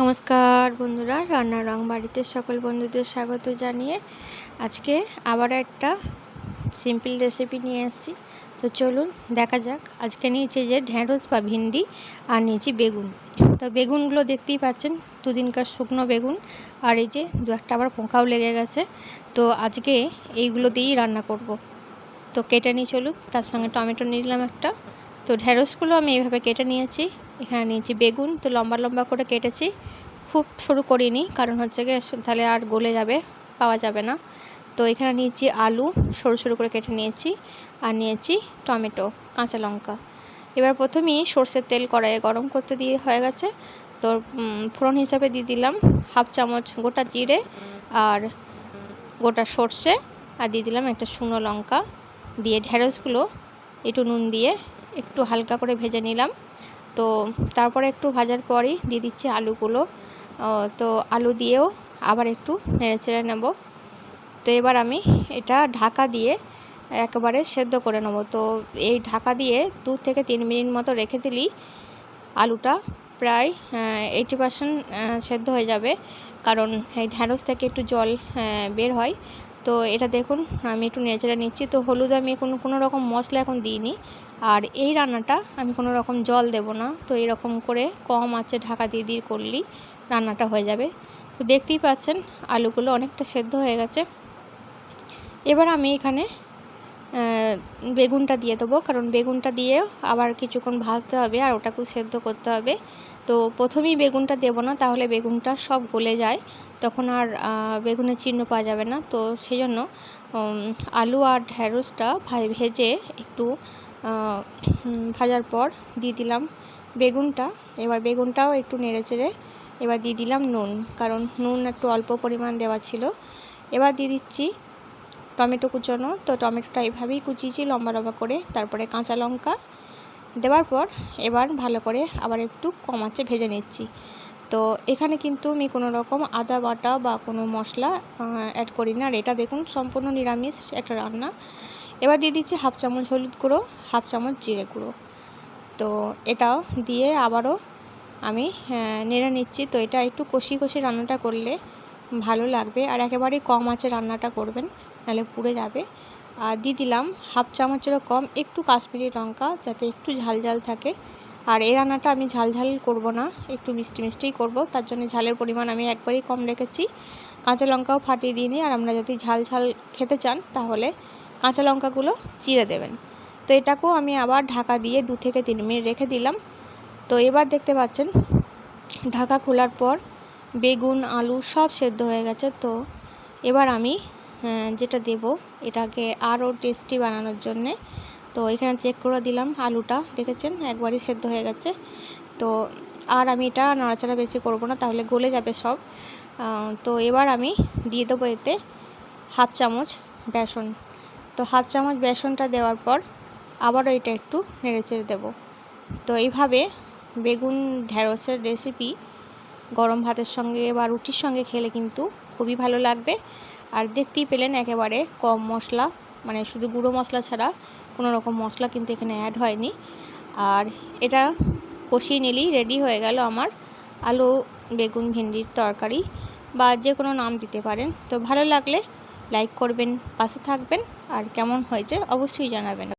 নমস্কার বন্ধুরা, রান্নার রং বাড়িতে সকল বন্ধুদের স্বাগত জানিয়ে আজকে আবার একটা সিম্পল রেসিপি নিয়ে এসেছি তো চলুন দেখা যাক, আজকে নিয়েছি যে ঢ্যাঁড়স বা ভিন্ডি আর নিয়েছি বেগুন। তো বেগুনগুলো দেখতেই পাচ্ছেন, দুদিনকার শুকনো বেগুন আর এই যে দু একটা আবার পোঁকাও লেগে গেছে। তো আজকে এইগুলো দিয়েই রান্না করব। তো কেটে নিয়ে চলুন, তার সঙ্গে টমেটো নিলাম একটা। তো ঢ্যাঁড়সগুলো আমি এইভাবে কেটে নিয়েছি। এখানে নিয়েছি বেগুন, তো লম্বা লম্বা করে কেটেছি। খুব সরু করিনি, কারণ হচ্ছে গিয়ে তাহলে আর গলে যাবে, পাওয়া যাবে না। তো এখানে নিয়েছি আলু, সরু সরু করে কেটে নিয়েছি, আর নিয়েছি টমেটো, কাঁচা লঙ্কা। এবার প্রথমেই সর্ষের তেল কড়াইয়ে গরম করতে দিয়ে হয়ে গেছে। তো ফোড়ন হিসাবে দিয়ে দিলাম হাফ চামচ গোটা জিরে আর গোটা সর্ষে, আর দিয়ে দিলাম একটা শুকনো লঙ্কা। দিয়ে ঢেঁড়সগুলো একটু নুন দিয়ে একটু হালকা করে ভেজে নিলাম। তো তারপরে একটু ভাজার পরই দিয়ে দিচ্ছি আলুগুলো। তো আলু দিয়েও আবার একটু নেড়ে চেড়ে নেব। তো এবার আমি এটা ঢাকা দিয়ে একেবারে সেদ্ধ করে নেব। তো এই ঢাকা দিয়ে দু থেকে তিন মিনিট মতো রেখে দিলেই আলুটা প্রায় এইটি পার্সেন্ট সেদ্ধ হয়ে যাবে। কারণ এই ঢ্যাঁড়স থেকে একটু জল বের হয়। তো এটা দেখুন, আমি একটু নেচারে নিচ্ছি। তো হলুদ আমি কোনো কোনো রকম মশলা এখন দিইনি। আর এই রান্নাটা আমি কোনো রকম জল দেব না। তো এরকম করে কম আছে ঢাকা দিয়ে দিয়ে করলেই রান্নাটা হয়ে যাবে। তো দেখতেই পাচ্ছেন, আলুগুলো অনেকটা সেদ্ধ হয়ে গেছে। এবার আমি এখানে বেগুনটা দিয়ে দেবো। কারণ বেগুনটা দিয়ে আবার কিছুক্ষণ ভাজতে হবে আর ওটাকেও সেদ্ধ করতে হবে। তো প্রথমেই বেগুনটা দেবো না, তাহলে বেগুনটা সব গলে যায়। তখন আর বেগুনের চিহ্ন পাওয়া যাবে না। তো সেই জন্য আলু আর ঢ্যাঁড়সটা ভেজে একটু ভাজার পর দিয়ে দিলাম বেগুনটা। এবার বেগুনটাও একটু নেড়ে চেড়ে এবার দিয়ে দিলাম নুন। কারণ নুন একটু অল্প পরিমাণ দেওয়া ছিল। এবার দিয়ে দিচ্ছি টমেটো কুচোনো। তো টমেটোটা এইভাবেই কুচিয়েছি লম্বা লম্বা করে, তারপরে কাঁচা লঙ্কা দেওয়ার পর এবার ভালো করে আবার একটু কম আঁচে ভেজে নিচ্ছি। তো এখানে কিন্তু আমি কোনো রকম আদা বাটা বা কোনো মশলা অ্যাড করি না আর এটা দেখুন, সম্পূর্ণ নিরামিষ একটা রান্না। এবার দিয়ে দিচ্ছি হাফ চামচ হলুদ গুঁড়ো, হাফ চামচ জিরে গুঁড়ো। তো এটাও দিয়ে আবারও আমি নেড়ে নিচ্ছি। তো এটা একটু কষি কষি রান্নাটা করলে ভালো লাগবে। আর একেবারেই কম আছে রান্নাটা করবেন। নাহলে পুড়ে যাবে। আর দিয়ে দিলাম হাফ চামচেরও কম একটু কাশ্মীরি লঙ্কা যাতে একটু ঝাল ঝাল থাকে। আর এই রান্নাটা আমি ঝাল ঝাল করব না, একটু মিষ্টি মিষ্টিই করব। তার জন্য ঝালের পরিমাণ আমি একবারই কম রেখেছি। কাঁচা লঙ্কাও ফাটিয়ে দিইনি আর আমরা যদি ঝাল ঝাল খেতে চান, তাহলে কাঁচা লঙ্কাগুলো চিড়ে দেবেন। তো এটাকেও আমি আবার ঢাকা দিয়ে দু থেকে তিন মিনিট রেখে দিলাম। তো এবার দেখতে পাচ্ছেন, ঢাকা খোলার পর বেগুন, আলু সব সেদ্ধ হয়ে গেছে। তো এবার আমি যেটা দেব, এটাকে আরও টেস্টি বানানোর জন্যে। তো এখানে চেক করে দিলাম আলুটা, দেখেছেন? একবারই সেদ্ধ হয়ে গেছে। তো আর আমি এটা নাড়াচাড়া বেশি করব না, তাহলে গলে যাবে সব। তো এবার আমি দিয়ে দেবো এতে হাফ চামচ বেসন। তো হাফ চামচ বেসনটা দেওয়ার পর আবারও এটা একটু নেড়েচেড়ে দেবো। তো এইভাবে বেগুন ঢ্যাঁড়সের রেসিপি গরম ভাতের সঙ্গে বা রুটির সঙ্গে খেলে কিন্তু খুবই ভালো লাগবে। আর দেখতেই পেলেন একেবারে কম মশলা মানে শুধু গুঁড়ো মশলা ছাড়া কোনো রকম মশলা কিন্তু এখানে অ্যাড হয়নি। আর এটা কষিয়ে নিলেই রেডি হয়ে গেল আমার আলু বেগুন ভেন্ডির তরকারি বা যে কোনো নাম দিতে পারেন। তো ভালো লাগলে লাইক করবেন, পাশে থাকবেন। আর কেমন হয়েছে অবশ্যই জানাবেন।